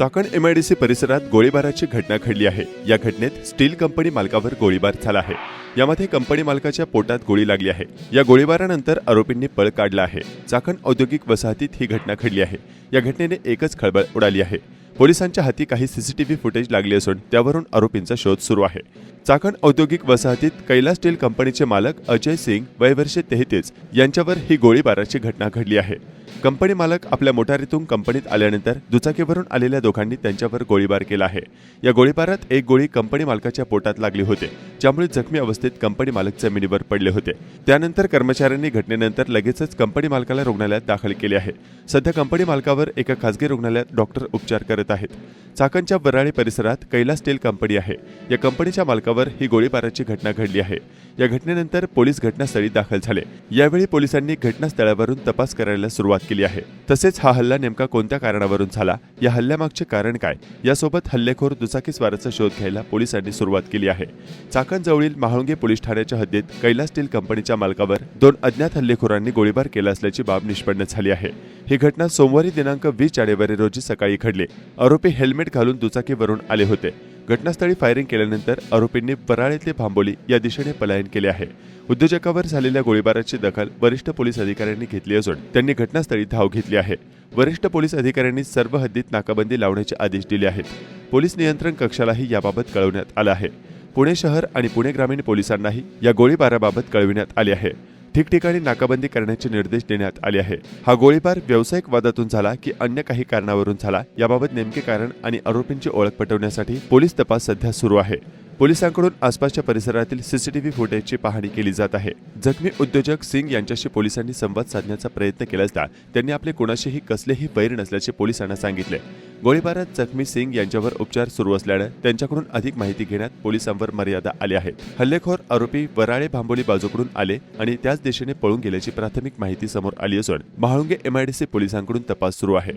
Chakan MIDC परिसरात गोळीबाराची घटना घडली आहे. या घटनेत स्टील कंपनी मालकावर गोळीबार झाला आहे. यामध्ये कंपनी मालकाच्या पोटात गोळी लागली आहे. या गोळीबारानंतर आरोपींनी पळ काढला आहे. चाकण औद्योगिक वसाहतीत ही घटना घडली आहे. या घटनेने एकच खळबळ उडाली आहे. पोलिसांच्या हाती काही सीसीटीव्ही फुटेज लागले असून त्यावरून आरोपींचा शोध सुरू आहे. चाकण औद्योगिक वसाहतीत कैलास स्टील कंपनीचे मालक अजय सिंग वयवर्षे तेहतीस यांच्यावर ही गोळीबाराची घटना घडली आहे. कंपनी मालक आपल्या मोटारीतून कंपनीत आल्यानंतर दुचाकीवरून आलेल्या दोघांनी त्यांच्यावर गोळीबार केला आहे. या गोळीबारात एक गोळी कंपनी मालकाच्या पोटात लागली होते. ज्यामुळे जखमी अवस्थेत कंपनी मालक जमिनीवर पडले होते. त्यानंतर कर्मचाऱ्यांनी घटनेनंतर लगेचच कंपनी मालकाला रुग्णालयात दाखल केले आहे. सध्या कंपनी मालकावर एका खासगी रुग्णालयात डॉक्टर उपचार करत आहेत. चाकणच्या वराळी परिसरात कैलास स्टील कंपनी आहे. या कंपनीच्या मालकावर ही गोळीबाराची घटना घडली आहे. या घटनेनंतर पोलीस घटनास्थळी दाखल झाले. यावेळी पोलिसांनी घटनास्थळावरून तपास करायला सुरुवात केली आहे. तसेच हा हल्ला नेमका कोणत्या कारणावरून झाला? या हल्ल्यामागचे कारण काय? यासोबत हल्लेखोर दुचाकीस्वाराचा शोध घ्यायला पोलिसांनी सुरुवात केली आहे. चाकण जवळील महाळुंगे पोलीस ठाण्याच्या हद्दीत कैलास स्टील कंपनीच्या मालकावर दोन अज्ञात हल्लेखोरांनी गोळीबार केला असल्याची बाब निष्पन्न झाली आहे. ही घटना सोमवारी दिनांक वीस जानेवारी रोजी सकाळी घडली. आरोपी हेल्मेट घालून दुचाकीवरून आले होते. घटनास्थळी फायरिंग केल्यानंतर आरोपींनी वराळेतले भांबोली या दिशेने पलायन केले आहे. उद्योजकावर झालेल्या गोळीबाराची दखल वरिष्ठ पोलीस अधिकाऱ्यांनी घेतली असून त्यांनी घटनास्थळी धाव घेतली आहे. वरिष्ठ पोलीस अधिकाऱ्यांनी सर्व हद्दीत नाकाबंदी लावण्याचे आदेश दिले आहेत. पोलीस नियंत्रण कक्षालाही याबाबत कळवण्यात आलं आहे. पुणे शहर आणि पुणे ग्रामीण पोलिसांनाही या गोळीबाराबाबत कळविण्यात आले आहे. ठिकठिकाणी नाकाबंदी करण्याचे निर्देश देण्यात आले आहे. हा गोळीबार व्यावसायिक वादातून झाला की अन्य काही कारणावरून झाला याबाबत नेमके कारण आणि आरोपींची ओळख पटवण्यासाठी पोलीस तपास सध्या सुरू आहे. पोलिसांकडून आसपासच्या परिसरातील सीसीटीव्ही फुटेजची पाहणी केली जात आहे. जखमी उद्योजक सिंग यांच्याशी पोलिसांनी संवाद साधण्याचा प्रयत्न केला असता त्यांनी आपले कोणाशीही कसलेही वैर नसल्याचे पोलिसांना सांगितले. गोळीबारात जखमी सिंग यांच्यावर उपचार सुरू असल्यानं त्यांच्याकडून अधिक माहिती घेण्यात पोलिसांवर मर्यादा आली आहे हल्लेखोर आरोपी वराळे भांबोली बाजूकडून आले आणि त्याच दिशेने पळून गेल्याची प्राथमिक माहिती समोर आली असून महाळुंगे एमआयडीसी पोलिसांकडून तपास सुरू आहे.